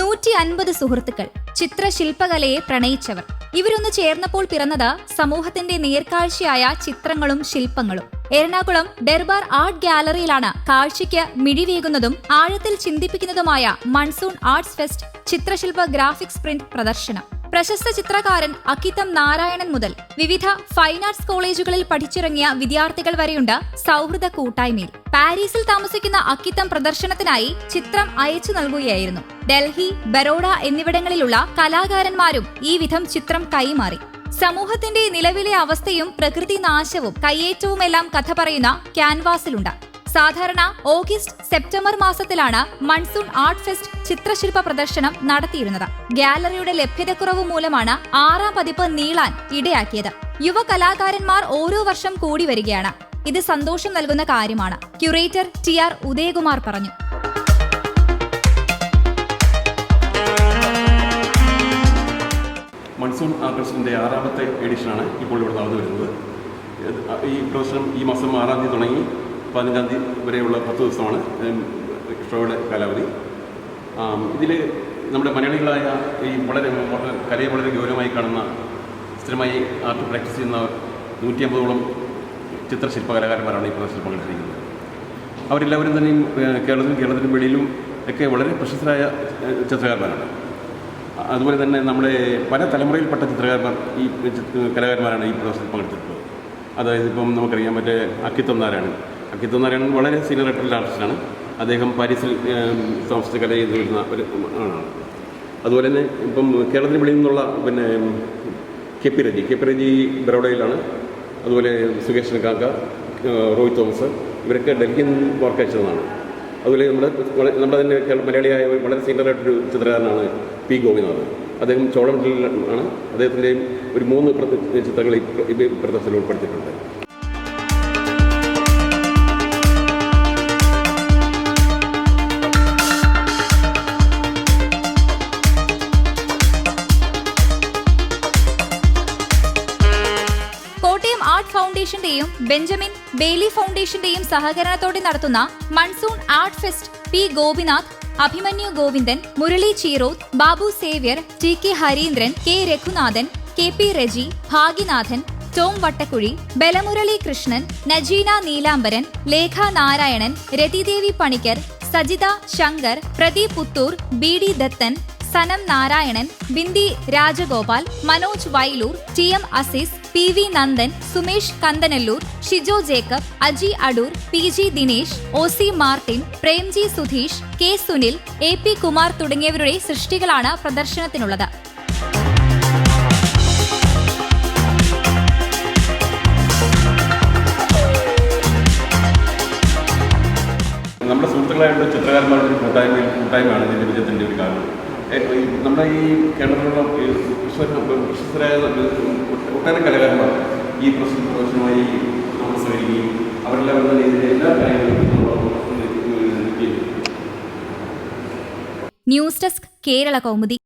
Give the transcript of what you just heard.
നൂറ്റി അൻപത് സുഹൃത്തുക്കൾ ചിത്രശില്പകലയെ പ്രണയിച്ചവർ. ഇവരൊന്ന് ചേർന്നപ്പോൾ പിറന്നത് സമൂഹത്തിന്റെ നേർക്കാഴ്ചയായ ചിത്രങ്ങളും ശില്പങ്ങളും. എറണാകുളം ഡെർബാർ ആർട്ട് ഗാലറിയിലാണ് കാഴ്ചയ്ക്ക് മിഴിവേകുന്നതും ആഴത്തിൽ ചിന്തിപ്പിക്കുന്നതുമായ മൺസൂൺ ആർട്സ് ഫെസ്റ്റ് ചിത്രശില്പ ഗ്രാഫിക്സ് പ്രിന്റ് പ്രദർശനം. പ്രശസ്ത ചിത്രകാരൻ അക്കിത്തം നാരായണൻ മുതൽ വിവിധ ഫൈൻ ആർട്സ് കോളേജുകളിൽ പഠിച്ചിറങ്ങിയ വിദ്യാർത്ഥികൾ വരെയുണ്ട് സൗഹൃദ കൂട്ടായ്മയിൽ. പാരീസിൽ താമസിക്കുന്ന അക്കിത്തം പ്രദർശനത്തിനായി ചിത്രം അയച്ചു നൽകുകയായിരുന്നു. ഡൽഹി ബറോഡ എന്നിവിടങ്ങളിലുള്ള കലാകാരന്മാരും ഈ വിധം ചിത്രം കൈമാറി. സമൂഹത്തിന്റെ നിലവിലെ അവസ്ഥയും പ്രകൃതി നാശവും കയ്യേറ്റവുമെല്ലാം കഥ പറയുന്ന ക്യാൻവാസിലുണ്ട്. സാധാരണ ഓഗസ്റ്റ് സെപ്റ്റംബർ മാസത്തിലാണ് മൺസൂൺ ആർട്ട് ഫെസ്റ്റ് ചിത്രശില്പ പ്രദർശനം നടത്തിയിരുന്നത്. ഗാലറിയുടെ ലഭ്യതക്കുറവ് മൂലമാണ് ആറാം പതിപ്പ് നീളാൻ ഇടയാക്കിയത്. യുവ കലാകാരന്മാർ ഓരോ വർഷം കൂടി വരികയാണ്. ഇത് സന്തോഷം നൽകുന്ന കാര്യമാണ് ക്യൂറേറ്റർ ടി ആർ ഉദയകുമാർ പറഞ്ഞു. മൺസൂൺ ആർട്ടിസ്റ്റിന്റെ ആറാമത്തെ എഡിഷനാണ് ഇപ്പോൾ ഇവിടെ നടന്നു വരുന്നത് ഈ പ്രദർശനം ഈ മാസം ആറാം തീയതി തുടങ്ങി പതിനഞ്ചാം തീയതി വരെയുള്ള പത്ത് ദിവസമാണ് ഷോയുടെ കാലാവധി. ഇതിൽ നമ്മുടെ മലയാളികളായ ഈ വളരെ കലയെ വളരെ ഗൗരവമായി കാണുന്ന സ്ഥിരമായി ആർട്ട് പ്രാക്ടീസ് ചെയ്യുന്ന നൂറ്റി അമ്പതോളം ചിത്രശില്പകലാകാരന്മാരാണ് ഈ പ്രദർശനം പങ്കെടുത്തിരിക്കുന്നത്. അവരെല്ലാവരും തന്നെയും കേരളത്തിലും കേരളത്തിലും വെളിയിലും ഒക്കെ വളരെ പ്രശസ്തരായ ചിത്രകാരന്മാരാണ്. അതുപോലെ തന്നെ നമ്മുടെ പല തലമുറയിൽപ്പെട്ട ചിത്രകാരന്മാർ ഈ കലാകാരന്മാരാണ് ഈ പ്രദർശനത്തിൽ പങ്കെടുത്തിട്ടുള്ളത്. അതായത് ഇപ്പം നമുക്കറിയാം മറ്റേ അക്കിത്തം നാരായണൻ. അക്കിത്തം നാരായണൻ വളരെ സീനിയർ ആയിട്ടുള്ള ആർട്ടിസ്റ്റാണ് അദ്ദേഹം പാരീസിൽ താമസിച്ച് കല ചെയ്ത് വരുന്ന ഒരു ആളാണ്. അതുപോലെ തന്നെ ഇപ്പം കേരളത്തിന് വെളിയിൽ നിന്നുള്ള പിന്നെ K P Reji K P Reji ബറോഡയിലാണ് അതുപോലെ സുകേഷ് കാക്ക റോയ് തോമസ് ഇവരൊക്കെ ഡൽഹിയിൽ നിന്ന് വർക്ക് അയച്ചതാണ്. അതുപോലെ നമ്മുടെ നമ്മുടെ തന്നെ കേരള മലയാളിയായ വളരെ സീനിയർ സീനിയറായിട്ടൊരു ചിത്രകാരനാണ് പി ഗോപിനാഥ്. അദ്ദേഹം ചോളമണ്ഡലിലാണ് അദ്ദേഹത്തിന്റെയും ഒരു മൂന്ന് ചിത്രങ്ങൾ ഈ പ്രദർശനം ഉൾപ്പെടുത്തിയിട്ടുണ്ട്. കോട്ടയം ആർട്ട് ഫൗണ്ടേഷന്റെയും ബെഞ്ചമിൻ ബെയ്ലി ഫൗണ്ടേഷന്റെയും സഹകരണത്തോടെ നടത്തുന്ന monsoon art fest P Gopinath Abhimanyu Govindan Murali Cheeroth Babu Xavier T K Harindran K Raghunathan K P Reji Bhagyanathan Tom Vattakuzhi Balamurali Krishnan Najeena Neelambaran Lekha Narayanan Rathidevi Panicker Sajitha Shankar Pradeep Puthur B D Dathan Sanam Narayanan Bindi Rajagopal Manoj Vailoor T M Azeez P V Nandan Sumesh Kanthanallur Shijo Jacob Aji Adoor P G Dinesh O C Martin Premji Sudheesh K Sunil A P Kumar തുടങ്ങിയവരുടെ സൃഷ്ടികളാണ് പ്രദർശനത്തിനുള്ളത്. നമ്മുടെ സുഹൃത്തുക്കളായിട്ടുള്ള ചിത്രകാരന്മാരുടെ ഒരു കൂട്ടായ്മ കൂട്ടായ്മയാണ് ഇതിന്റെ വിജയത്തിന്റെ ഒരു കാരണം. നമ്മുടെ ഈ കേരളത്തിലുള്ള പ്രശസ്തരായ ഒട്ടേറെ കലാകാരന്മാർ ഈ പ്രശ്ന പ്രശ്നമായി നമ്മൾ സഹകരിക്കുകയും അവരെല്ലാം വരുന്ന രീതിയിൽ എല്ലാ കാര്യങ്ങളും ന്യൂസ് ഡെസ്ക് കേരള കൗമുദി